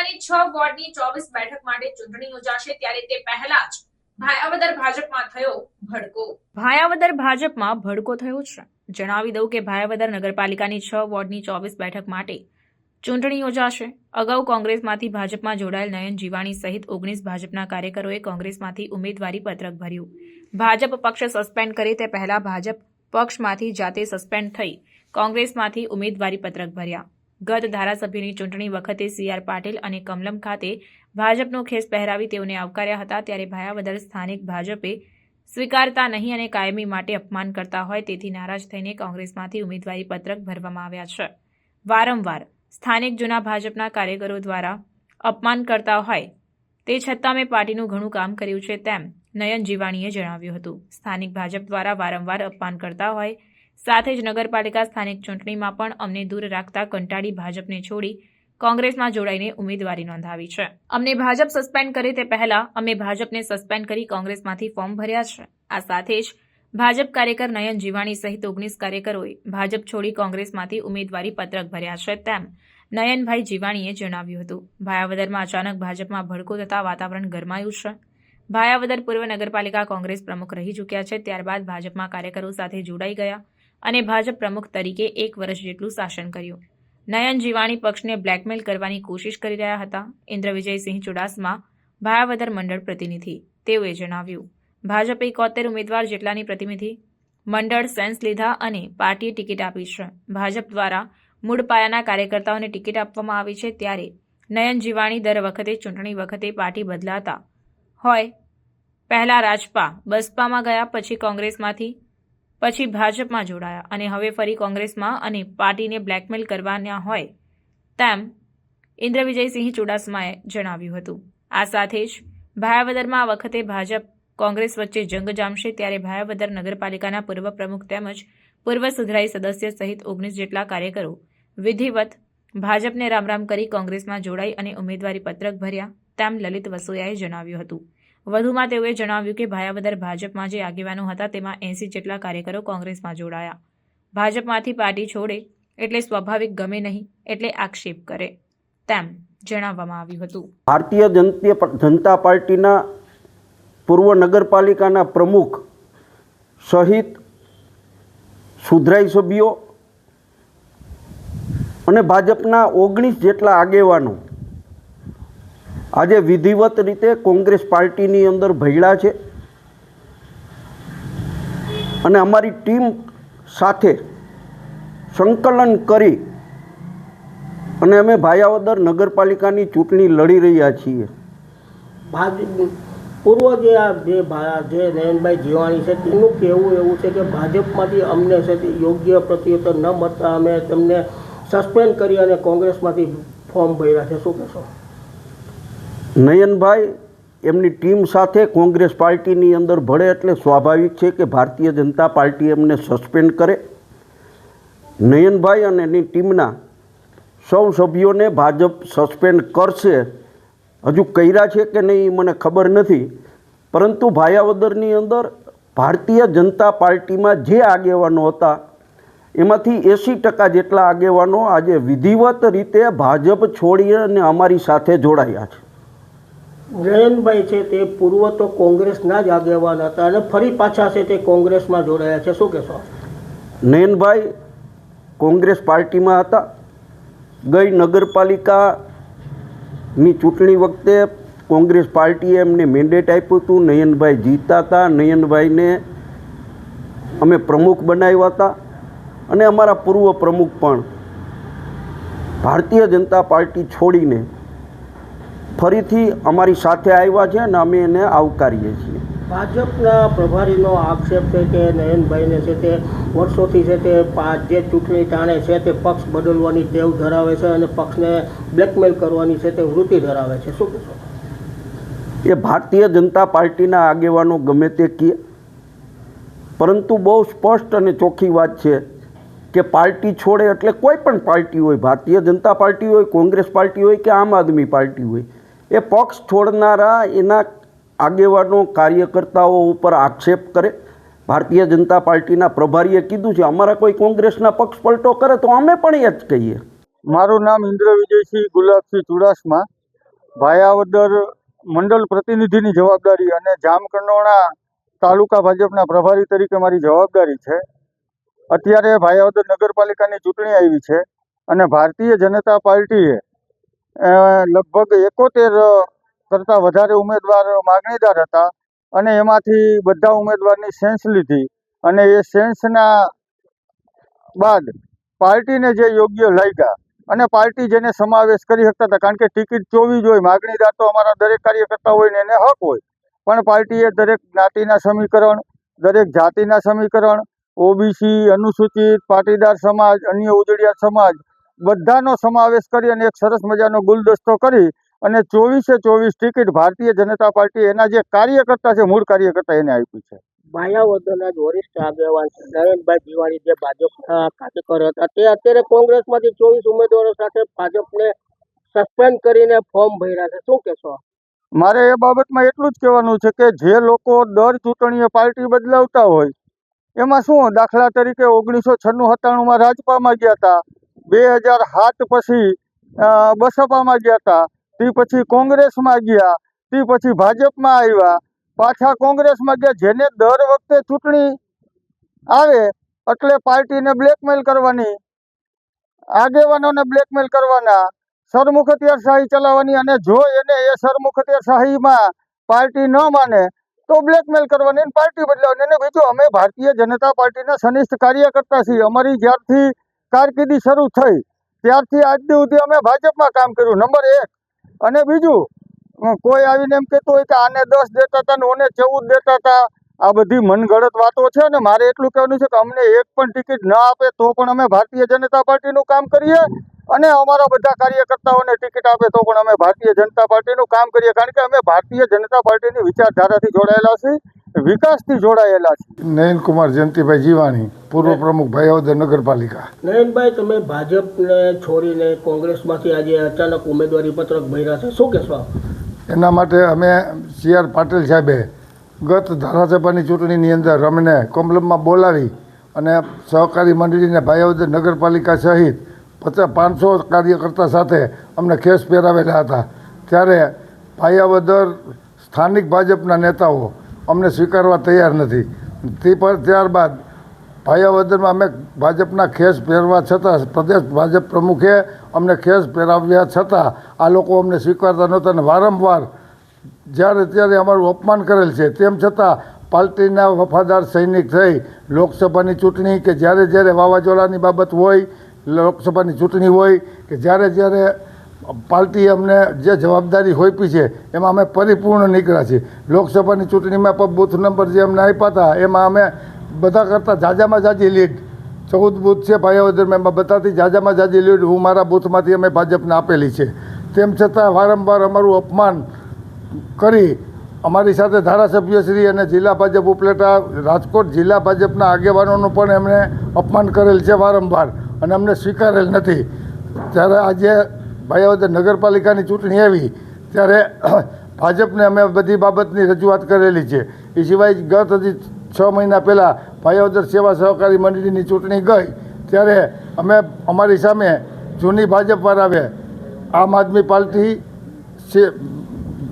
નગરપાલિકાની છ વોર્ડની ચોવીસ બેઠક માટે ચૂંટણી યોજાશે ત્યારે તે પહેલા જ ભાયાવદર ભાજપમાં થયો ભડકો. ભાયાવદર ભાજપમાં ભડકો થયો છે. જણાવી દઉં કે ભાયાવદર નગરપાલિકાની છ વોર્ડની ચોવીસ બેઠક માટે ચૂંટણી યોજાશે. અગાઉ કોંગ્રેસમાંથી ભાજપમાં જોડાયેલ નયન જીવાણી સહિત ઓગણીસ ભાજપના કાર્યકરોએ કોંગ્રેસમાંથી ઉમેદવારી પત્રક ભર્યું. ભાજપ પક્ષ સસ્પેન્ડ કરે તે પહેલા ભાજપ પક્ષમાંથી જાતે સસ્પેન્ડ થઈ કોંગ્રેસમાંથી ઉમેદવારી પત્રક ભર્યા. ગત ધારાસભ્યની ચૂંટણી વખતે સી આર પાટીલ અને કમલમ ખાતે ભાજપનો ખેસ પહેરાવી તેઓને આવકાર્યા હતા ત્યારે ભાયાવદર સ્થાનિક ભાજપે સ્વીકારતા નહીં અને કાયમી માટે અપમાન કરતા હોય તેથી નારાજ થઈને કોંગ્રેસમાંથી ઉમેદવારી પત્રક ભરવામાં આવ્યા છે. વારંવાર સ્થાનિક જૂના ભાજપના કાર્યકરો દ્વારા અપમાન કરતા હોય તે છતાં મેં પાર્ટીનું ઘણું કામ કર્યું છે તેમ નયન જીવાણીએ જણાવ્યું હતું. સ્થાનિક ભાજપ દ્વારા વારંવાર અપમાન કરતા હોય સાથે જ નગરપાલિકા સ્થાનિક ચૂંટણીમાં પણ અમને દૂર રાખતા કંટાળી ભાજપને છોડી કોંગ્રેસમાં જોડાઈને ઉમેદવારી નોંધાવી છે. અમને ભાજપ સસ્પેન્ડ કરે તે પહેલા અમે ભાજપને સસ્પેન્ડ કરી કોંગ્રેસમાંથી ફોર્મ ભર્યા છે. આ સાથે જ ભાજપ કાર્યકર નયન જીવાણી સહિત ઓગણીસ કાર્યકરોએ ભાજપ છોડી કોંગ્રેસમાંથી ઉમેદવારી પત્રક ભર્યા છે તેમ નયનભાઈ જીવાણીએ જણાવ્યું હતું. ભાયાવદરમાં અચાનક ભાજપમાં ભડકો થતા વાતાવરણ ગરમાયું છે. ભાયાવદર પૂર્વ નગરપાલિકા કોંગ્રેસ પ્રમુખ રહી ચૂક્યા છે. ત્યારબાદ ભાજપમાં કાર્યકરો સાથે જોડાઈ ગયા. અને ભાજપ પ્રમુખ તરીકે એક વર્ષ જેટલું શાસન કર્યું. નયન જીવાણી પક્ષને બ્લેકમેલ કરવાની કોશિશ કરી રહ્યા હતા. ઇન્દ્ર વિજયસિંહ ચુડાસમા ભાયાવદર મંડળ પ્રતિનિધિ, તેઓએ જણાવ્યું. ભાજપે એકોતેર ઉમેદવાર જેટલાની પ્રતિનિધિ, મંડળ સેન્સ લીધા અને પાર્ટીએ ટિકિટ આપી છે. ભાજપ દ્વારા મૂળ પાયાના કાર્યકર્તાઓને ટિકિટ આપવામાં આવી છે ત્યારે નયન જીવાણી દર વખતે ચૂંટણી વખતે પાર્ટી બદલાતા હોય. પહેલા રાજપા બસપામાં ગયા, પછી કોંગ્રેસમાંથી પછી ભાજપમાં જોડાયા અને હવે ફરી કોંગ્રેસમાં અને પાર્ટીને બ્લેકમેલ કરવાના હોય તેમ ઇન્દ્ર વિજયસિંહ ચુડાસમાએ જણાવ્યું હતું. આ સાથે જ ભાયાવદરમાં આ વખતે ભાજપ કોંગ્રેસ વચ્ચે જંગ જામશે ત્યારે ભાયાવદર નગરપાલિકાના પૂર્વ પ્રમુખ તેમજ પૂર્વ સુધરાઈ સદસ્ય સહિત ઓગણીસ જેટલા કાર્યકરો, વિધિવત ભાજપને રામ રામ કરી કોંગ્રેસમાં જોડાઈ અને ઉમેદવારી પત્રક ભર્યા તેમ લલિત વસોયાએ જણાવ્યું હતું. વધુમાં તેઓએ જણાવ્યું કે ભાયાવદર ભાજપમાં જે આગેવાનો હતા તેમાં એંસી જેટલા કાર્યકરો કોંગ્રેસમાં જોડાયા. ભાજપમાંથી પાર્ટી છોડે એટલે સ્વાભાવિક ગમે નહીં એટલે આક્ષેપ કરે તેમ જણાવવામાં આવ્યું હતું. ભારતીય જનતા પાર્ટીના પૂર્વ નગરપાલિકાના પ્રમુખ સહિત સુધરાઈ સભ્યો અને ભાજપના ઓગણીસ જેટલા આગેવાનો આજે વિધિવત રીતે કોંગ્રેસ પાર્ટીની અંદર ભયડા છે. અને અમારી ટીમ સાથે સંકલન કરી અને અમે ભાયાવદર નગરપાલિકાની ચૂંટણી લડી રહ્યા છીએ. પૂર્વ જે આ જે જે નયનભાઈ જીવાણી છે, તેનું કહેવું એવું છે કે ભાજપમાંથી અમને છે યોગ્ય પ્રત્યુત્તર ન મળતા અમે તેમને સસ્પેન્ડ કરી અને કોંગ્રેસમાંથી ફોર્મ ભર્યા છે. શું કહેશો? નયનભાઈ એમની ટીમ સાથે કોંગ્રેસ પાર્ટીની અંદર ભળે એટલે સ્વાભાવિક છે કે ભારતીય જનતા પાર્ટી એમને સસ્પેન્ડ કરે. નયનભાઈ અને એની ટીમના સૌ સભ્યોને ભાજપ સસ્પેન્ડ કરશે. હજુ કર્યા છે કે નહીં મને ખબર નથી. પરંતુ ભાયાવદરની અંદર ભારતીય જનતા પાર્ટીમાં જે આગેવાનો હતા, એમાંથી એંસી ટકા જેટલા આગેવાનો આજે વિધિવત રીતે ભાજપ છોડી અને અમારી સાથે જોડાયા છે. નયનભાઈ છે તે પૂર્વ તો કોંગ્રેસના જ આગેવાન હતા અને ફરી પાછા છે તે કોંગ્રેસમાં જોડાયા છે. શું કહેશો? નયનભાઈ કોંગ્રેસ પાર્ટીમાં હતા. ગઈ નગરપાલિકાની ચૂંટણી વખતે કોંગ્રેસ પાર્ટીએ એમને મેન્ડેટ આપ્યું હતું. નયનભાઈ જીતા હતા. નયનભાઈને અમે પ્રમુખ બનાવ્યા હતા. અને અમારા પૂર્વ પ્રમુખ પણ ભારતીય જનતા પાર્ટી છોડીને ફરીથી અમારી સાથે આવ્યા છે અને અમે એને આવકારીએ છીએ. ભાજપના પ્રભારીનો આક્ષેપ છે કે નયનભાઈને છે તે વર્ષોથી છે તે જે ચૂંટણી ટાણે છે તે પક્ષ બદલવાની ટેવ ધરાવે છે અને પક્ષને બ્લેકમેલ કરવાની છે તે વૃત્તિ ધરાવે છે. શું કહેશો? એ ભારતીય જનતા પાર્ટીના આગેવાનો ગમે તે કહે પરંતુ બહુ સ્પષ્ટ અને ચોખ્ખી વાત છે કે પાર્ટી છોડે એટલે કોઈ પણ પાર્ટી હોય ભારતીય જનતા પાર્ટી હોય કોંગ્રેસ પાર્ટી હોય કે આમ આદમી પાર્ટી હોય એ પક્ષ છોડનારા એના આગેવાનો કાર્યકર્તાઓ ઉપર આક્ષેપ કરે. ભારતીય જનતા પાર્ટીના પ્રભારીએ કીધું છે, અમારા કોઈ કોંગ્રેસના પક્ષ પલટો કરે તો અમે પણ એ જ કહીએ. મારું નામ ઇન્દ્ર વિજયસિંહ ગુલાબસિંહ ચુડાસમા. ભાયાવદર મંડળ પ્રતિનિધિની જવાબદારી અને જામકંડોણા તાલુકા ભાજપના પ્રભારી તરીકે મારી જવાબદારી છે. અત્યારે ભાયાવદર નગરપાલિકાની ચૂંટણી આવી છે અને ભારતીય જનતા પાર્ટીએ લગભગ એકોતેર કરતાં વધારે ઉમેદવાર માગણીદાર હતા અને એમાંથી બધા ઉમેદવારની સેન્સ લીધી અને એ સેન્સના બાદ પાર્ટીને જે યોગ્ય લાગ્યા અને પાર્ટી જેને સમાવેશ કરી શકતા હતા, કારણ કે ટિકિટ ચોવી જોઈએ માગણીદાર તો અમારા દરેક કાર્યકર્તા હોય ને એને હક હોય. પણ પાર્ટીએ દરેક જ્ઞાતિના સમીકરણ, દરેક જાતિના સમીકરણ, ઓબીસી, અનુસૂચિત, પાટીદાર સમાજ, અન્ય ઉજળિયા સમાજ બધાનો સમાવેશ કરી અને એક સરસ મજાનો ગુલદસ્તો કરી અને ચોવીસે ચોવીસ ટિકિટ ભારતીય જનતા પાર્ટી એના જે કાર્યકર્તા છે મૂળ કાર્યકર્તા એને આપી છે. ભાયાવદરના જ વરિષ્ઠ આગેવાન નરેનભાઈ દિવાળી જે ભાજપના કાર્યકર હતા તે અત્યારે કોંગ્રેસમાંથી ચોવીસ ઉમેદવારો સાથે ભાજપને સસ્પેન્ડ કરીને ફોર્મ ભર્યા છે. શું કહેશો? મારે એ બાબતમાં એટલું જ કહેવાનું છે કે જે લોકો દર ચૂંટણીએ પાર્ટી બદલાવતા હોય એમાં શું દાખલા તરીકે ઓગણીસો છન્નું સત્તાણુંમાં રાજપામાં ગયા હતા બે હજાર સાત પછી બસપામાં ગયા હતા. તે પછી કોંગ્રેસમાં ગયા. તે પછી ભાજપમાં આવ્યા. પાછા કોંગ્રેસમાં ગયા. જેને દર વખતે ચૂંટણી આવે એટલે પાર્ટીને બ્લેકમેલ કરવાની, આગેવાનોને બ્લેકમેલ કરવાના સરમુખત્યારશાહી શાહી ચલાવવાની અને જો એને એ સરમુખત્યારશાહીમાં શાહીમાં પાર્ટી ન માને, તો બ્લેકમેલ કરવાની પાર્ટી બદલાવવાની. અને બીજું, અમે ભારતીય જનતા પાર્ટીના સનિષ્ઠ કાર્યકર્તા છીએ. અમારી જ્યારથી કારકિર્દી શરૂ થઈ. ત્યારથી આજ સુધી અમે ભાજપમાં કામ કર્યું. નંબર એક. અને બીજું કોઈ આવીને એમ કહેતું હોય કે આને દસ દેતા હતા ને ઓને ચૌદ દેતા હતા, આ બધી મનગળત વાતો છે ને મારે એટલું કહેવાનું છે કે અમને એક પણ ટિકિટ ન આપે તો પણ અમે ભારતીય જનતા પાર્ટીનું કામ કરીએ અને અમારા બધા કાર્યકર્તાઓને ટિકિટ આપે તો પણ અમે ભારતીય જનતા પાર્ટીનું કામ કરીએ. કારણ કે અમે ભારતીય જનતા પાર્ટીની વિચારધારાથી જોડાયેલા છીએ. વિકાસથી જોડાયેલા છે. નયનકુમાર જયંતિભાઈ જીવાણી પૂર્વ પ્રમુખ ભાયાવદર નગરપાલિકા. નયનભાઈ તમે ભાજપને છોડીને કોંગ્રેસમાંથી આજે અચાનક ઉમેદવારી પત્રક ભર્યા છે. શું કહેશો એના માટે અમે સી આર પાટીલ સાહેબે ગત ધારાસભાની ચૂંટણીની અંદર અમને કમલમમાં બોલાવી અને સહકારી મંડળીને ભાયાવદર નગરપાલિકા સહિત પચાસ પાંચસો કાર્યકર્તા સાથે અમને ખેસ પહેરાવેલા હતા. ત્યારે ભાયાવદર સ્થાનિક ભાજપના નેતાઓ અમને સ્વીકારવા તૈયાર નથી. તે પર ત્યારબાદ ભાયાવદરમાં અમે ભાજપના ખેસ પહેરવા છતાં, પ્રદેશ ભાજપ પ્રમુખે અમને ખેસ પહેરાવ્યા છતાં આ લોકો અમને સ્વીકારતા નહોતા અને વારંવાર જ્યારે ત્યારે અમારું અપમાન કરેલ છે. તેમ છતાં પાર્ટીના વફાદાર સૈનિક થઈ લોકસભાની ચૂંટણી કે જ્યારે જ્યારે વાવાઝોડાની બાબત હોય, લોકસભાની ચૂંટણી હોય કે જ્યારે જ્યારે પાર્ટી અમને જે જવાબદારી હોઈપી છે, એમાં અમે પરિપૂર્ણ નીકળ્યા છીએ. લોકસભાની ચૂંટણીમાં પણ બૂથ નંબર જે અમને આપ્યા હતા, એમાં અમે બધા કરતાં જાજામાં જાજી લીડ. ચૌદ બૂથ છે ભાઈઓદરમાં એમાં બધાથી જાજામાં જાજી લીડ હું મારા બૂથમાંથી અમે ભાજપને આપેલી છે. તેમ છતાં વારંવાર અમારું અપમાન કરી અમારી સાથે ધારાસભ્યશ્રી અને જિલ્લા ભાજપ ઉપલેટા, રાજકોટ જિલ્લા ભાજપના આગેવાનોનું પણ એમણે અપમાન કરેલ છે વારંવાર અને અમને સ્વીકારેલ નથી. ત્યારે આજે ભાયાવદર નગરપાલિકાની ચૂંટણી આવી, ત્યારે ભાજપને અમે બધી બાબતની રજૂઆત કરેલી છે. એ સિવાય ગત હજી છ મહિના પહેલાં ભાયાવદર સેવા સહકારી મંડળીની ચૂંટણી ગઈ, ત્યારે અમે અમારી સામે જૂની ભાજપવાળાએ આમ આદમી પાર્ટી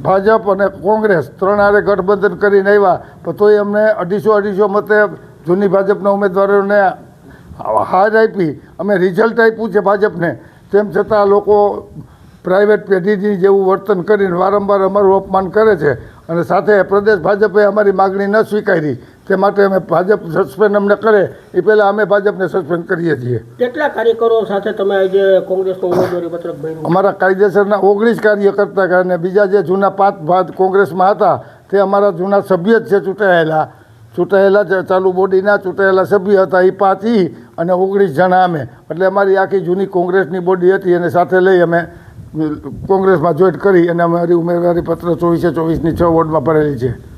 ભાજપ અને કોંગ્રેસ ત્રણ આરે ગઠબંધન કરીને આવ્યા, પણ તોય અમને અઢીસો અઢીસો મતે જૂની ભાજપના ઉમેદવારોને હાર આપી. અમે રિઝલ્ટ આપ્યું છે ભાજપને. તેમ છતાં લોકો પ્રાઇવેટ પેઢીની જેવું વર્તન કરીને વારંવાર અમારું અપમાન કરે છે અને સાથે પ્રદેશ ભાજપે અમારી માગણી ન સ્વીકારી તે માટે અમે ભાજપ સસ્પેન્ડ અમને કરે એ પહેલાં અમે ભાજપને સસ્પેન્ડ કરીએ છીએ. કેટલા કાર્યકરો સાથે તમે આજે કોંગ્રેસનો ઉમેદવારી પત્રક અમારા કાયદેસરના ઓગણીસ કાર્યકર્તા અને બીજા જે જૂના પાંચ ભાગ કોંગ્રેસમાં હતા તે અમારા જૂના સભ્ય જ છે ચૂંટાયેલા. ચૂંટાયેલા ચાલુ બોડીના ચૂંટાયેલા સભ્ય હતા એ પાંચ ઈ. અને ઓગણીસ જણા અમે. એટલે અમારી આખી જૂની કોંગ્રેસની બોડી હતી અને સાથે લઈ અમે કોંગ્રેસમાં જોઈન્ટ કરી અને અમારી ઉમેદવારી પત્ર ચોવીસે ચોવીસની છ વોર્ડમાં ભરેલી છે.